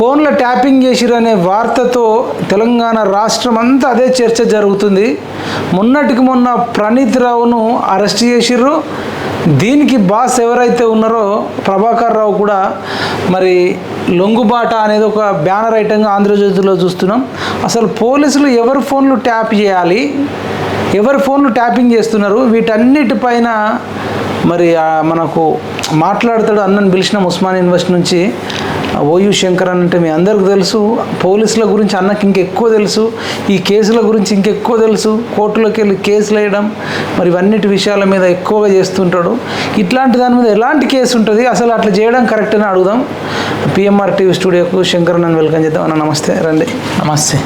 ఫోన్ల ట్యాపింగ్ చేసిరు అనే వార్తతో తెలంగాణ రాష్ట్రం అంతా అదే చర్చ జరుగుతుంది. మొన్నటికి మొన్న ప్రణీత్ రావును అరెస్ట్ చేసిర్రు. దీనికి బాస్ ఎవరైతే ఉన్నారో ప్రభాకర్ రావు కూడా మరి లొంగుబాట అనేది ఒక బ్యానర్ ఐటంగా ఆంధ్రజ్యోతిలో చూస్తున్నాం. అసలు పోలీసులు ఎవరి ఫోన్లు ట్యాప్ చేయాలి? ఎవరి ఫోన్లు ట్యాపింగ్ చేస్తున్నారు? వీటన్నిటిపైన మరి మనకు మాట్లాడతాడు అన్నని పిలిచిన ఉస్మాన్ యూనివర్సిటీ నుంచి. ఓయు శంకర్ అని అంటే మీ అందరికి తెలుసు పోలీసుల గురించి అన్నకి ఇంకెక్కువ తెలుసు ఈ కేసుల గురించి ఇంకెక్కువ తెలుసు కోర్టులోకి వెళ్ళి కేసులు వేయడం మరి ఇవన్నిటి విషయాల మీద ఎక్కువగా చేస్తుంటాడు. ఇట్లాంటి దాని మీద ఎలాంటి కేసు ఉంటుంది? అసలు అట్లా చేయడం కరెక్ట్ అని అడుగుదాం. పిఎంఆర్ టీవీ స్టూడియోకు శంకర్ నన్ను వెల్కమ్ చేద్దాం. అన్న నమస్తే రండి. నమస్తే.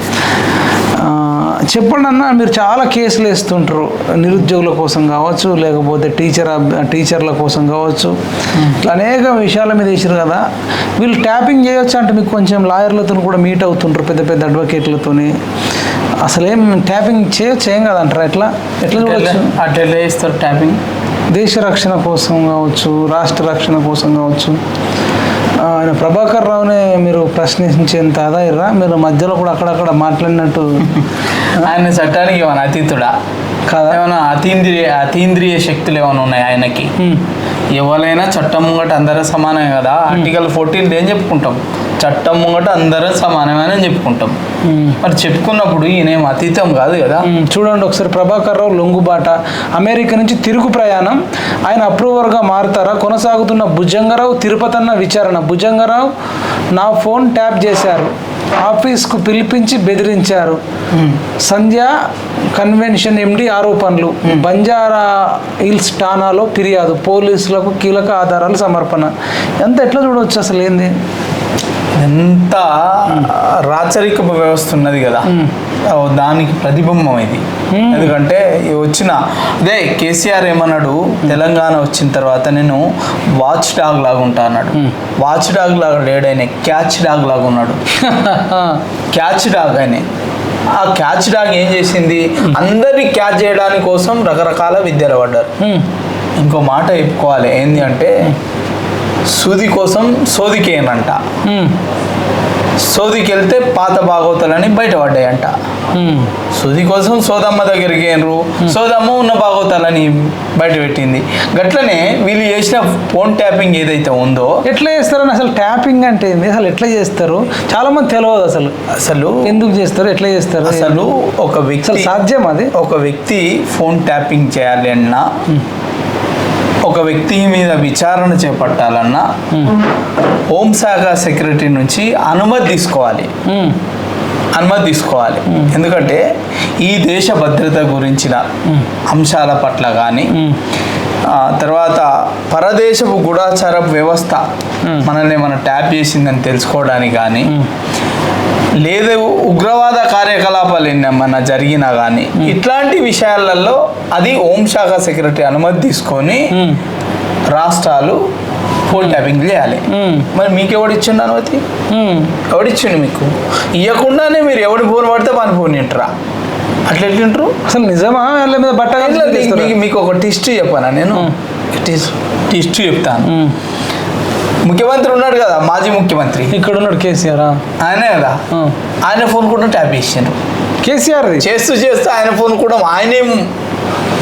చెప్పండి అన్న మీరు చాలా కేసులు వేస్తుంటారు. నిరుద్యోగుల కోసం కావచ్చు లేకపోతే టీచర్ టీచర్ల కోసం కావచ్చు. ఇట్లా అనేక విషయాల మీద వేసారు కదా. వీళ్ళు ట్యాపింగ్ చేయొచ్చు అంటే మీకు కొంచెం లాయర్లతో కూడా మీట్ అవుతుంటారు పెద్ద పెద్ద అడ్వకేట్లతోని. అసలేం ట్యాపింగ్ చేయొచ్చు? ఏం కదంటారా ఎట్లా? ఎట్లా చూడొచ్చు? అట్లా ఎట్లా చేస్తారు ట్యాపింగ్? దేశ రక్షణ కోసం కావచ్చు రాష్ట్ర రక్షణ కోసం కావచ్చు. ఆయన ప్రభాకర్ రావునే మీరు ప్రశ్నించేంత అదాయిర్రా మీరు మధ్యలో కూడా అక్కడక్కడ మాట్లాడినట్టు ఆయన చట్టానికి ఏమైనా అతీతుడా? కాదా? ఏమైనా అతీంద్రియ అతీంద్రియ శక్తులు ఏమైనా ఉన్నాయి ఆయనకి. ఎవరైనా చట్టం ముంగట అందరూ సమానమే కదా? ఆర్టికల్ ఫోర్టీన్ ఏం చెప్పుకుంటాం? చట్టం ముంగట అందరూ సమానమే అని చెప్పుకుంటాం. మరి చెప్పుకున్నప్పుడు ఈయనేం అతీతం కాదు కదా. చూడండి ఒకసారి ప్రభాకర్ రావు లొంగుబాట. అమెరికా నుంచి తిరుగు ప్రయాణం. ఆయన అప్రూవర్గా మారుతారా? కొనసాగుతున్న భుజంగరావు తిరుపతన్న విచారణ. భుజంగరావు నా ఫోన్ ట్యాప్ చేశారు. ఆఫీస్కు పిలిపించి బెదిరించారు. సంధ్య కన్వెన్షన్ ఎండి ఆరోపణలు. బంజారా హిల్స్ ఠానాలో ఫిర్యాదు. పోలీసులకు కీలక ఆధారాలు సమర్పణ. ఎంత ఎట్లా చూడవచ్చు అసలు ఏంది? ఎంత రాచరిక వ్యవస్థ ఉన్నది కదా. దానికి ప్రతిబింబం ఇది. ఎందుకంటే వచ్చిన అదే కేసీఆర్ ఏమన్నాడు తెలంగాణ వచ్చిన తర్వాత నేను వాచ్ డాగ్ లాగా ఉంటా అన్నాడు. వాచ్ డాగ్ లాగా లేడైనా క్యాచ్ డాగ్ లాగా ఉన్నాడు. క్యాచ్ డాగ్ అని ఆ క్యాచ్ డాగ్ ఏం చేసింది? అందరినీ క్యాచ్ చేయడానికి కోసం రకరకాల విద్యలు పడ్డారు. ఇంకో మాట చెప్పుకోవాలి ఏంది అంటే సూది కోసం సోదికేనంట. సోదికి వెళ్తే పాత భాగవతాలని బయటపడ్డాయంట. సూది కోసం సోదమ్మ దగ్గరికి ఏనరు? సోదమ్మ ఉన్న భాగవతాలని బయట పెట్టింది. గట్లనే వీళ్ళు చేసిన ఫోన్ ట్యాపింగ్ ఏదైతే ఉందో ఎట్లా చేస్తారని అసలు ట్యాపింగ్ అంటే ఏంది? అసలు ఎట్లా చేస్తారు? చాలా మంది తెలియదు అసలు. అసలు ఎందుకు చేస్తారు? ఎట్లా చేస్తారు? అసలు ఒక వ్యక్తి సాధ్యం అది? ఒక వ్యక్తి ఫోన్ ట్యాపింగ్ చేయాలి అన్నా ఒక వ్యక్తి మీద విచారణ చేపట్టాలన్నా హోంశాఖ సెక్రటరీ నుంచి అనుమతి తీసుకోవాలి. అనుమతి తీసుకోవాలి. ఎందుకంటే ఈ దేశ భద్రత గురించిన అంశాల పట్ల కానీ తర్వాత పరదేశపు గూఢాచార వ్యవస్థ మనల్ని మనం ట్యాప్ చేసిందని తెలుసుకోవడానికి కానీ లేదు ఉగ్రవాద కార్యకలాపాలు ఏమన్నా జరిగినా కానీ ఇట్లాంటి విషయాలలో అది హోంశాఖ సెక్రటరీ అనుమతి తీసుకొని. రాష్ట్రాలు ఫోన్ ట్యాపింగ్ చేయాలి. మరి మీకు ఎవడిచ్చిండు అనుమతి? మ్మ్. ఎవడిచ్చిండు మీకు? ఇవ్వకుండానే మీరు ఎవడి ఫోన్ పడితే వాని ఫోన్ తింటారా అట్లా ఎట్లా తింటారు అసలు నిజమా? వాళ్ళ మీద బట్ట మీకు- ఒక టిస్ట్ చెప్పానా నేను? టిస్ట్ చెప్తాను. ముఖ్యమంత్రి ఉన్నాడు కదా మాజీ ముఖ్యమంత్రి. ఇక్కడ ఉన్నాడు కేసీఆర్ ఆయనే కదా. ఆయన ఫోన్ కూడా ట్యాప్ చేసిండ్రు కేసీఆర్. చేస్తూ చేస్తూ ఆయన ఫోన్ కూడా ఆయనే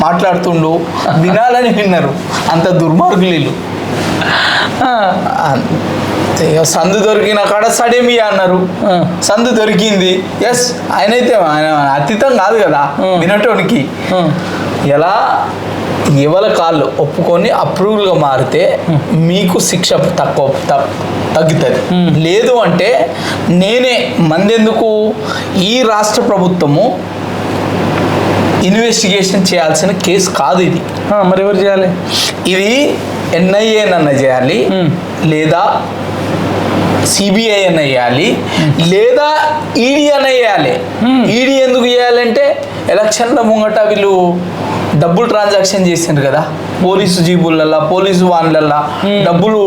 మాట్లాడుతుండు. వినాలని విన్నారు. అంత దుర్మార్గులు సందు దొరికిన కాడ సడేమి అన్నారు. సందు దొరికింది. ఎస్ ఆయన అయితే ఆయన అతీతం కాదు కదా. వినటోనికి. ఎలా? ఎవల కాళ్ళు ఒప్పుకొని అప్రూవల్గా మారితే మీకు శిక్ష తక్కువ తగ్గుతుంది. లేదు అంటే నేనే మందెందుకు? ఈ రాష్ట్ర ప్రభుత్వము ఇన్వెస్టిగేషన్ చేయాల్సిన కేసు కాదు ఇది. మరి ఎవరు చేయాలి? ఇది ఎన్ఐఏ నన్న చేయాలి. లేదా సిబిఐ అన్న చేయాలి. లేదా ఈడీ అన్న చేయాలి. Hmm. ఈడీ ఎందుకు చేయాలంటే ఎలక్షన్ల ముంగట వీళ్ళు డబ్బులు ట్రాన్సాక్షన్ చేసిండ్రు కదా. పోలీసు జీబులల్లా పోలీసు వాన్లల్లా డబ్బులు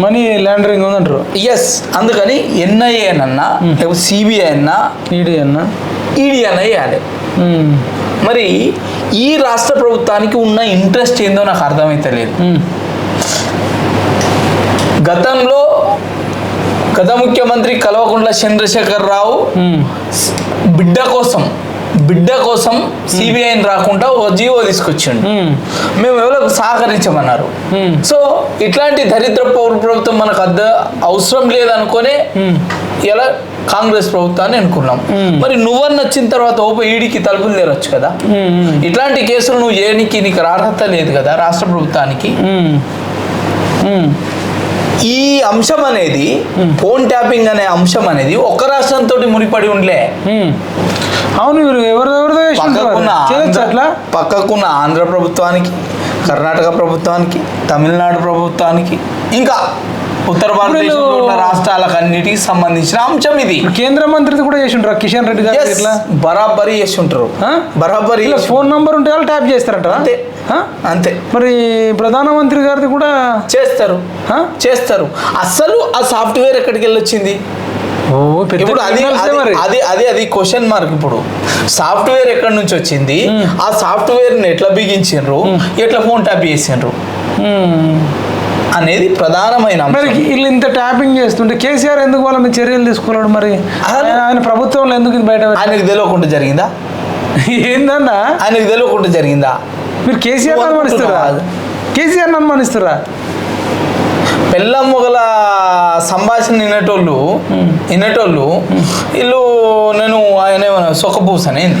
మనీ ల్యాండరింగ్ ఉందంటారు. ఎస్ అందుకని ఎన్ఐఏ అన్నా లేకపోతే సిబిఐ అన్నా ఈడీ అన్న. ఈడీ అన్న చేయాలి మ్మ్. మరి ఈ రాష్ట్ర ప్రభుత్వానికి ఉన్న ఇంట్రెస్ట్ ఏందో నాకు అర్థమైతే లేదు. మ్మ్. గతంలో గత ముఖ్యమంత్రి కల్వకుంట్ల చంద్రశేఖర్ రావు బిడ్డ కోసం బిడ్డ కోసం సిబిఐని రాకుండా ఒక జీవో తీసుకొచ్చిండు. మేము. ఎవరికి సహకరించమన్నారు. సో ఇట్లాంటి దరిద్ర పౌర ప్రభుత్వం మనకు అద్ద అవసరం లేదనుకునే. ఇలా కాంగ్రెస్ ప్రభుత్వాన్ని అనుకున్నాం. మరి నువ్వన్న వచ్చిన తర్వాత ఓప ఈడికి తలుపులు తెరొచ్చు కదా. ఇట్లాంటి కేసులు నువ్వు ఏనికి నీకు అర్హత లేదు కదా రాష్ట్ర ప్రభుత్వానికి. ఈ అంశం అనేది ఫోన్ ట్యాపింగ్ అనే అంశం అనేది ఒక్క రాష్ట్రంతో ముడిపడి ఉండలే. అవును మీరు ఎవరెవరిదో చేయొచ్చు అట్లా? పక్కకున్న ఆంధ్ర ప్రభుత్వానికి కర్ణాటక ప్రభుత్వానికి తమిళనాడు ప్రభుత్వానికి ఇంకా ఉత్తర భారతదేశంలో ఉన్న రాష్ట్రాలకు అన్నిటికి సంబంధించిన అంశం ఇది. కేంద్ర మంత్రిది కూడా చేసి ఉంటారు కిషన్ రెడ్డి గారు ఇట్లా బరాబరి చేసి ఉంటారు ఆ? బరాబరి ఫోన్ నంబర్ ఉంటే వాళ్ళు ట్యాప్ చేస్తారంట అంతే అంతే. మరి ప్రధానమంత్రి గారిది కూడా చేస్తారు? చేస్తారు. అసలు ఆ సాఫ్ట్వేర్ ఎక్కడికి వెళ్ళొచ్చింది ఇప్పుడు అది అది- అది అది అది క్వశ్చన్ మార్క్ ఇప్పుడు. సాఫ్ట్వేర్ ఎక్కడి నుంచి వచ్చింది? ఆ సాఫ్ట్వేర్ని ఎట్లా బిగించిండ్రు? ఎట్లా ఫోన్ ట్యాప్ చేసిండ్రు. అనేది ప్రధానమైన మరి. వీళ్ళు ఇంత ట్యాపింగ్ చేస్తుంటే కేసీఆర్ ఎందుకు వాళ్ళ మీద చర్యలు తీసుకున్నాడు మరి? ఆయన- ప్రభుత్వంలో ఎందుకు ఇది బయట? ఆయనకు తెలియకుండా జరిగిందా? ఏందన్నా? ఆయనకు తెలియకుండా జరిగిందా? మీరు కేసీఆర్ అనుమానిస్తారా? కేసీఆర్ అనుమానిస్తారా? పెళ్ళ మొగల సంభాషణ వినేటోళ్ళు వినేటోళ్ళు వీళ్ళు నేను ఆయన ఏమన్నా సొక్కపూసనేంది